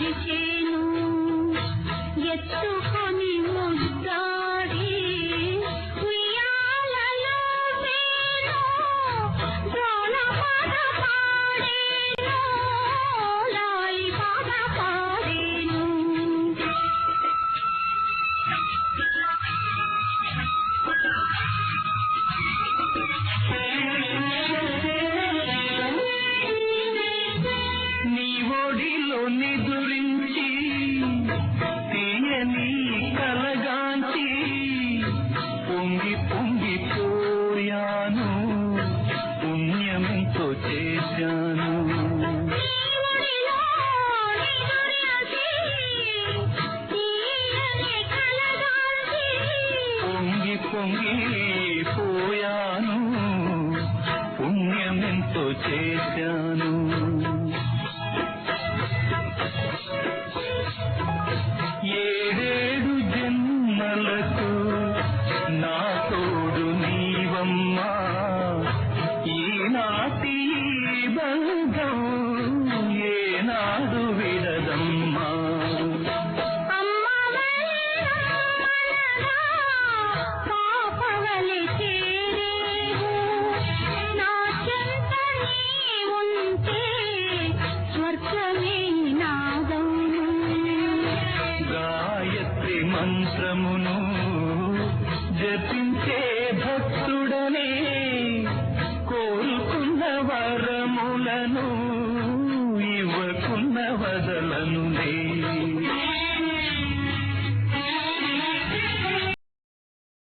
ಮರಿಸೇನು ಎತ್ತು పొంగి పోయాను పుణ్యమెంతో చేశాను. ఏడేడు జన్మలకు నా తోడు నీవమ్మా. ఈనాటి ఈ బంధం మంత్రమును జపించే